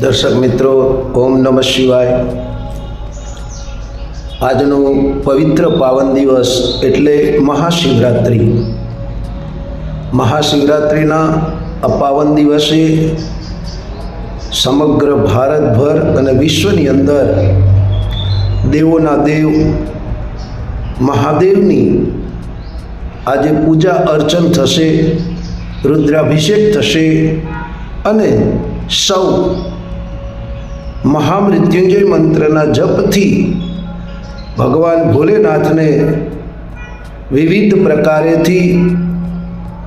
દર્શક મિત્રો, ઓમ નમઃ શિવાય. આજનો પવિત્ર પાવન દિવસ એટલે મહાશિવરાત્રિ. મહાશિવરાત્રિના આ પાવન દિવસે સમગ્ર ભારતભર અને વિશ્વની અંદર દેવોના દેવ, મહાદેવની આજે પૂજા અર્ચન થશે, રુદ્રાભિષેક થશે અને સૌ મહામૃત્યુંજય મંત્રના જપથી ભગવાન ભોલેનાથને વિવિધ પ્રકારેથી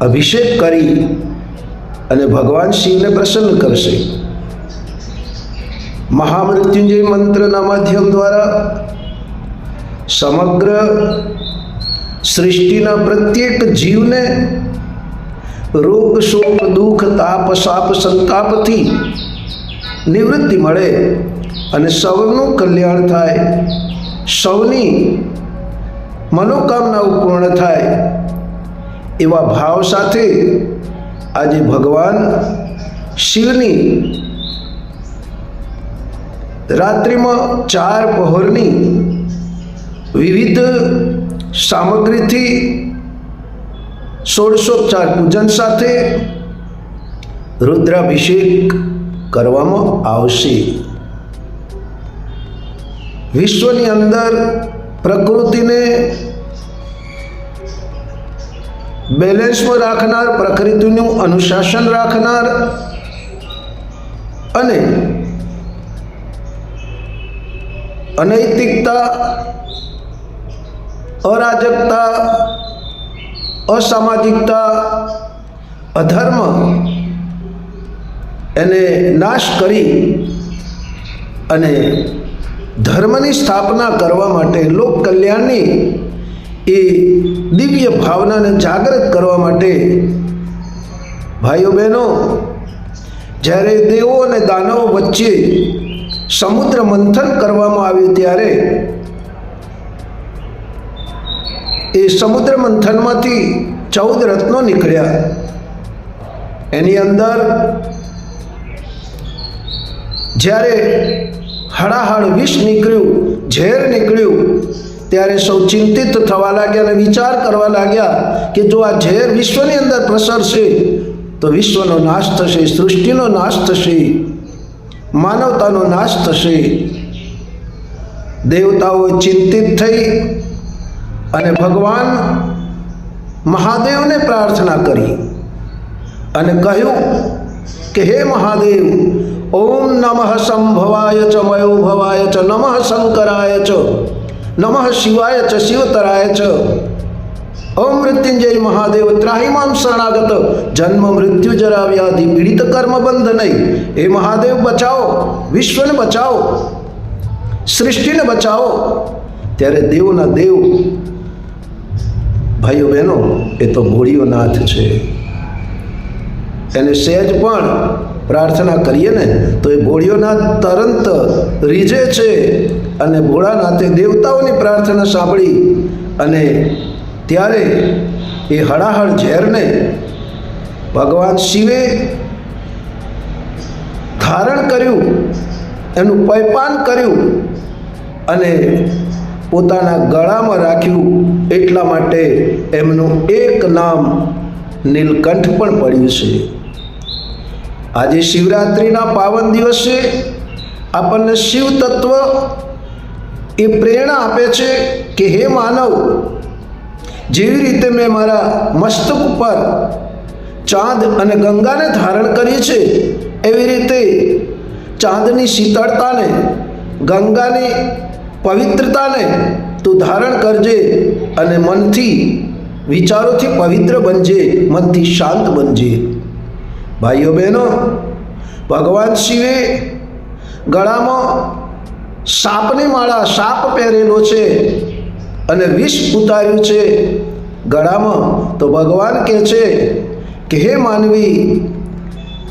અભિષેક કરી અને ભગવાન શિવને પ્રસન્ન કરશે. મહામૃત્યુંજય મંત્રના માધ્યમ દ્વારા સમગ્ર સૃષ્ટિના પ્રત્યેક જીવને રોગ, શોક, દુઃખ, તાપ સાપ સંતાપથી નિવૃત્તિ મળે અને સૌનું કલ્યાણ થાય. સૌની મનોકામનાઓ પૂર્ણ થાય. એવા ભાવ સાથે આજે ભગવાન શિવની રાત્રિમાં ચાર પહોરની વિવિધ સામગ્રીથી ષોડશોપચાર પૂજન સાથે રુદ્રાભિષેક કરવામાં આવશે. વિશ્વની અંદર પ્રકૃતિને બેલેન્સમાં રાખનાર, પ્રકૃતિનું અનુશાસન રાખનાર અને અનૈતિકતા, અરાજકતા, અસામાજિકતા, અધર્મ એને નાશ કરી અને ધર્મની સ્થાપના કરવા માટે લોક કલ્યાણની એ દિવ્ય ભાવનાને જાગૃત કરવા માટે ભાઈઓ બહેનો જ્યારે દેવો અને દાનવો વચ્ચે સમુદ્ર મંથન કરવામાં આવ્યું ત્યારે એ સમુદ્ર મંથનમાંથી ચૌદ રત્નો નીકળ્યા. એની અંદર જ્યારે હળાહળ વિષ નીકળ્યું, ઝેર નીકળ્યું, ત્યારે સૌ ચિંતિત થવા લાગ્યા અને વિચાર કરવા લાગ્યા કે જો આ ઝેર વિશ્વની અંદર પ્રસરશે તો વિશ્વનો નાશ થશે, સૃષ્ટિનો નાશ થશે, માનવતાનો નાશ થશે. દેવતાઓ ચિંતિત થઈ અને ભગવાન મહાદેવને પ્રાર્થના કરી અને કહ્યું કે હે મહાદેવ ઓમ નમઃ સંભવાય ચ મયો ભવાય ચ, નમઃ શંકરાય ચ, નમઃ શિવાય ચ, શિવતરાય ચ. ઓમ મૃત્યુંજય મહાદેવ ત્રાહિમામ શરણાગત, જન્મ મૃત્યુ જરા વ્યાધિ, પીડિત કર્મ બંધ નહીં. એ મહાદેવ બચાવો, વિશ્વને બચાવો, સૃષ્ટિને બચાવો. ત્યારે દેવના દેવ, ભાઈઓ બહેનો, એ તો ભોળિયોનાથ છે. એને સહેજ પણ પ્રાર્થના કરીએ ને, તો એ ભોળિયોનાથ તરંત રીઝે છે અને ભોળાનાથે દેવતાઓની પ્રાર્થના સાંભળી અને ત્યારે એ હળાહળ ઝેરને ભગવાન શિવે ધારણ કર્યું, એનું પૈપાન કર્યું અને પોતાના ગળામાં રાખ્યું એટલા માટે એમનું એક નામ નીલકંઠ પણ પડ્યું છે. આજે શિવરાત્રિના પાવન દિવસે આપણને શિવ તત્વ એ પ્રેરણા આપે છે કે હે માનવ, જેવી રીતે મેં મારા મસ્તક ઉપર ચાંદ અને ગંગાને ધારણ કરી છે, એવી રીતે ચાંદની શીતળતાને, ગંગાની પવિત્રતાને તું ધારણ કરજે અને મનથી વિચારોથી પવિત્ર બનજે, મનથી શાંત બનજે. ભાઈઓ બહેનો, ભગવાન શિવે ગળામાં સાપની માળા સાપ પહેરેલો છે અને વિષ ઉતાર્યું છે ગળામાં, તો ભગવાન કહે છે કે હે માનવી,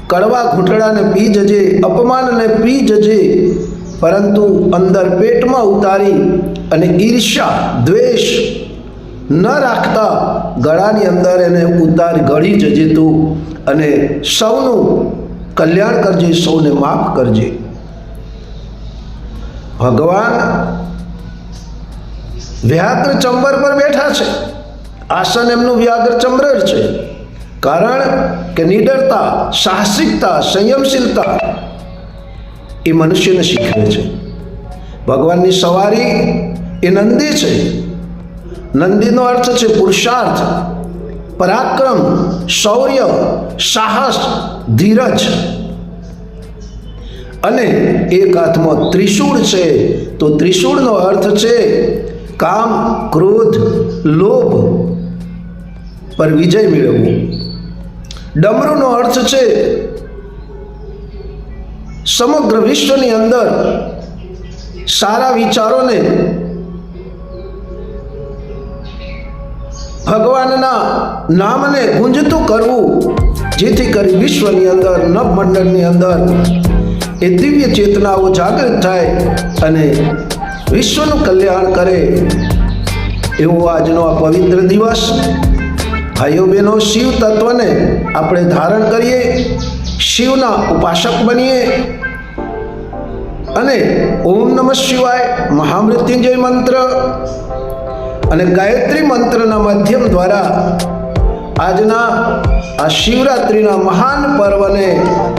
કડવા ઘૂંટડાને પી જજે અપમાનને પી જજે, પરંતુ અંદર પેટમાં ઉતારી અને ઈર્ષ્યા, દ્વેષ ન રાખતા ગળાની અંદર એને ઉતાર ગળી જજે તું. અને સૌનું કલ્યાણ કરજે, સૌને માફ કરજે. ભગવાન વ્યાઘ્ર ચંબર પર બેઠા છે. આસન એમનું વ્યાઘ્ર ચંબર છે. કારણ કે નિડરતા, સાહસિકતા, સંયમશીલતા એ મનુષ્યને શીખવે છે. ભગવાનની સવારી એ નંદી છે. નંદીનો અર્થ છે પુરુષાર્થ. પરાક્રમ, શૌર્ય, સાહસ, ધીરજ અને એક હાથમાં ત્રિશૂળ છે. તો ત્રિશૂળનો અર્થ છે કામ, ક્રોધ, લોભ પર વિજય મેળવવો. ડમરૂનો અર્થ છે સમગ્ર વિશ્વની અંદર સારા વિચારોને ભગવાનના નામને ગુંજતું કરવું, જેથી કરી વિશ્વની અંદર, નવમંડળની અંદર એ દિવ્ય ચેતનાઓ જાગૃત થાય અને વિશ્વનું કલ્યાણ કરે. એવો આજનો આ પવિત્ર દિવસ. ભાઈઓ બહેનો, શિવ તત્વને આપણે ધારણ કરીએ, શિવના ઉપાસક બનીએ અને ઓમ નમઃ શિવાય મહામૃત્યુંજય મંત્ર અને ગાયત્રી મંત્રના માધ્યમ દ્વારા આજના આ શિવરાત્રિના મહાન પર્વને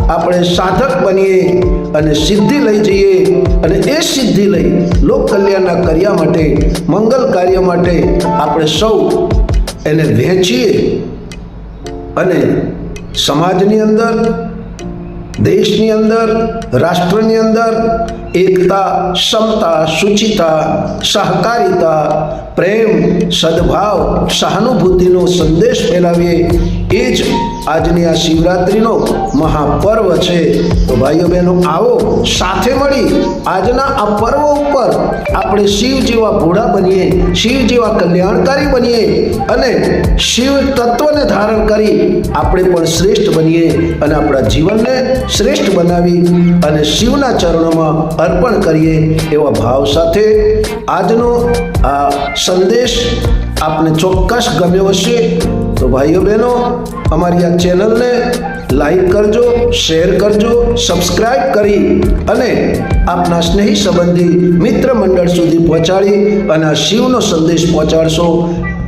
આપણે સાધક બનીએ અને સિદ્ધિ લઈ જઈએ અને એ સિદ્ધિ લઈ લોક કલ્યાણના કર્યા માટે, મંગલ કાર્ય માટે આપણે સૌ એને વહેંચીએ અને સમાજની અંદર, દેશની અંદર, રાષ્ટ્રની અંદર એકતા ક્ષમતા શુચિતા સહકારિતા પ્રેમ સદભાવ સહાનુભૂતિનો સંદેશ ફેલાવીએ એ જ આજની આ શિવરાત્રિનો મહાપર્વ છે. તો ભાઈઓ બહેનો, આવો સાથે મળી આજના આ પર્વ ઉપર આપણે શિવ જેવા ભોળા બનીએ, શિવ જેવા કલ્યાણકારી બનીએ અને શિવ તત્વને ધારણ કરી આપણે પણ શ્રેષ્ઠ બનીએ અને આપણા જીવનને શ્રેષ્ઠ બનાવી અને શિવના ચરણોમાં અર્પણ કરીએ એવા ભાવ સાથે આજનો આ સંદેશ આપને ચોક્કસ ગમ્યો હશે. તો ભાઈઓ બહેનો, અમારી આ ચેનલને લાઈક કરજો, શેર કરજો સબસ્ક્રાઈબ કરી અને આપના સ્નેહી સંબંધી મિત્ર મંડળ સુધી પહોંચાડી અને આ શિવનો સંદેશ પહોંચાડશો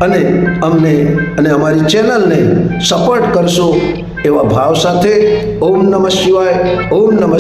અને અમને અને અમારી ચેનલને સપોર્ટ કરશો એવા ભાવ સાથે. ઓમ નમઃ શિવાય, ઓમ નમઃ